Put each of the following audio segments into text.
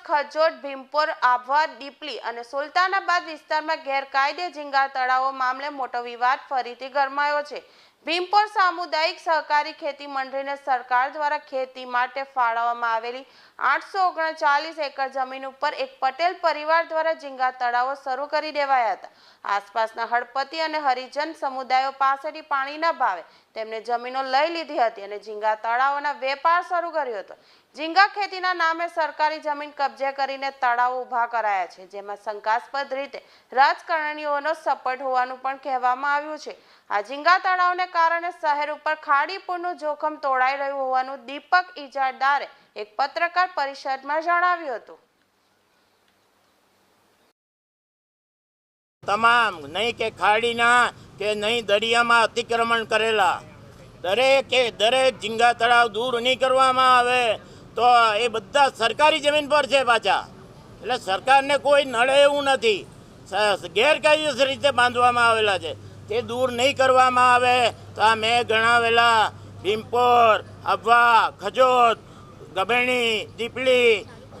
ખજોટ ભીમપોર આભવા દીપલી અને સુલતાનાબાદ વિસ્તારમાં ગેરકાયદે ઝીંગા તળાવો મામલે મોટો વિવાદ ફરીથી ગરમાયો છે. ભીમપોર સામુદાયિક સહકારી ખેતી મંડળીને સરકાર દ્વારા ખેતી માટે ફાળવવામાં આવેલી આઠસો એકર જમીન ઉપર એક પટેલ પરિવાર દ્વારા ઝીંગા તળાવો શરૂ કરી દેવાયા હતા. આસપાસના હળપતિ અને હરિજન સમુદાયો પાસેથી પાણીના ભાવે તેમને જમીનો લઈ લીધી હતી અને ઝીંગા તળાવોના વેપાર શરૂ કર્યો હતો. ઝીંગા ખેતીના નામે સરકારી જમીન કબજે કરીને તળાવો ઊભા કરાયા છે, જેમાં શંકાસ્પદ રીતે રાજકારણીઓનો સપોર્ટ હોવાનું પણ કહેવામાં આવ્યું છે. આ ઝીંગા તળાવને કારણે શહેર ઉપર ખાડી પૂરનું જોખમ તોડાઈ રહ્યું હોવાનું દીપક ઇજારદારે એક પત્રકાર પરિષદમાં જણાવ્યું હતું. તમામ, નહીં કે ખાડીના, કે નહીં દરિયામાં અતિક્રમણ કરેલા. દરેકે દરેક ઝીંગા તળાવ દૂર નહીં કરવામાં આવે. તો એ બધા સરકારી જમીન પર છે પાછા. એટલે સરકારને કોઈ નડે એવું નથી. ગેરકાયદેસર રીતે બાંધવામાં આવેલા છે. તે દૂર નહીં કરવામાં આવે તો આ મેં ગણાવેલા ભીમપોર અબવા ખજોત ગભેણી દીપલી,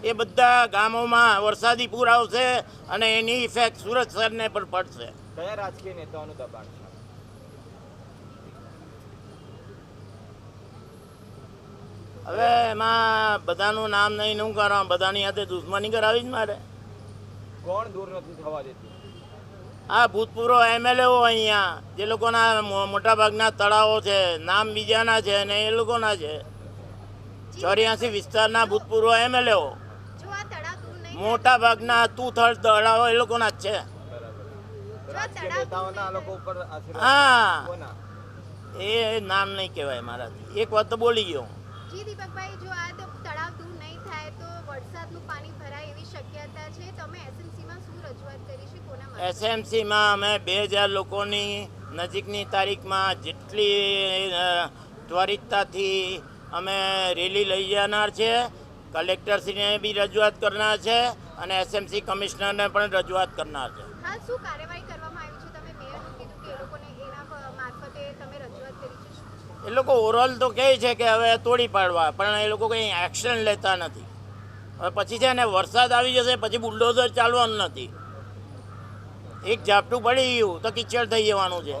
એ બધા ગામોમાં વરસાદી પૂર આવશે અને એની ઇફેક્ટ સુરત શહેરને પણ પડશે. કયા રાજકીય નેતાઓનું દબાણ હવે એમાં બધાનું નામ નહીં હું કરવા? બધાની હાથે દુશ્મની કરાવી જ મારે? કોણ દૂર નથી થવા દેતું? આ ભૂતપૂર્વ એમએલએઓ અહીંયા જે લોકોના મોટાભાગના તળાવો છે નામ બીજાના છે ને એ લોકોના છે. ચોર્યાસી વિસ્તારના ભૂતપૂર્વ એમએલએઓ જો આ તળાવ દૂર નહીં મોટા ભાગના તું થર્ડ તળાવો એ લોકોના જ છે. હા. એ નામ નહીં કહેવાય મારાથી. એક વાત તો બોલી ગયો હું. જી દીપકભાઈ જો આ તળાવ દૂર નહીં થાય તો વરસાદનું પાણી ભરાય એવી શક્યતા છે. તમે એસએમસીમાં શું રજૂઆત કરી છે? કોના એસએમસીમાં અમે બે હજાર લોકોની નજીકની તારીખમાં જેટલી ત્વરિતતાથી અમે રેલી લઈ જનાર છે. કલેક્ટરશ્રીને બી રજૂઆત કરનાર છે અને એસએમસી કમિશનરને પણ રજૂઆત કરનાર છે. હા શું કાર્યવાહી કરવામાં આવી છે તમે મેયરનું કીધું કે એ લોકોને એના પ- મારફતે તમે રજૂઆત કરી છે શું છે? એ લોકો ઓરલ તો કહે છે કે હવે તોડી પાડવા પણ એ લોકો કંઈ એક્શન લેતા નથી. હવે પછી છે ને વરસાદ આવી જશે પછી બુલડોઝર ચાલવાનું નથી. એક ઝાપટું પડી ગયું તો કિચડ થઈ જવાનું છે?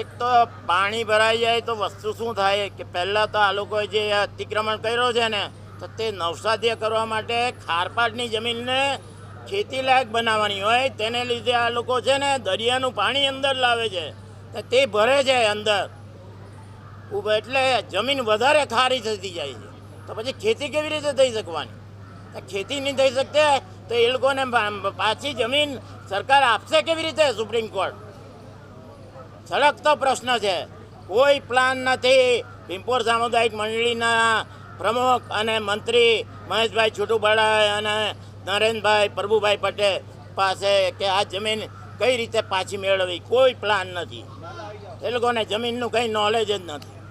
એક તો પાણી ભરાઈ જાય તો વસ્તુ શું થાય? કે પહેલાં તો આ લોકોએ જે અતિક્રમણ કર્યો છે ને તો તે નવસાધ્ય કરવા માટે ખારપાટની જમીનને ખેતીલાયક બનાવવાની હોય, તેને લીધે આ લોકો છે ને દરિયાનું પાણી અંદર લાવે છે. તો ભરે છે અંદર. એટલે જમીન વધારે ખારી થતી જાય છે. તો પછી ખેતી કેવી રીતે થઈ શકવાની? ખેતી નહીં થઈ શકતે, તો એ લોકોને પાછી જમીન સરકાર આપશે કેવી રીતે સુપ્રીમ કોર્ટ? સળગતો પ્રશ્ન છે. કોઈ પ્લાન નથી. પિંપોર સામુદાયિક મંડળીના પ્રમુખ અને મંત્રી મહેશભાઈ છોટુબાળા અને નરેન્દ્રભાઈ પ્રભુભાઈ પટેલ પાસે કે આ જમીન કઈ રીતે પાછી મેળવવી? કોઈ પ્લાન નથી. એ લોકોને જમીનનું કંઈ નોલેજ જ નથી.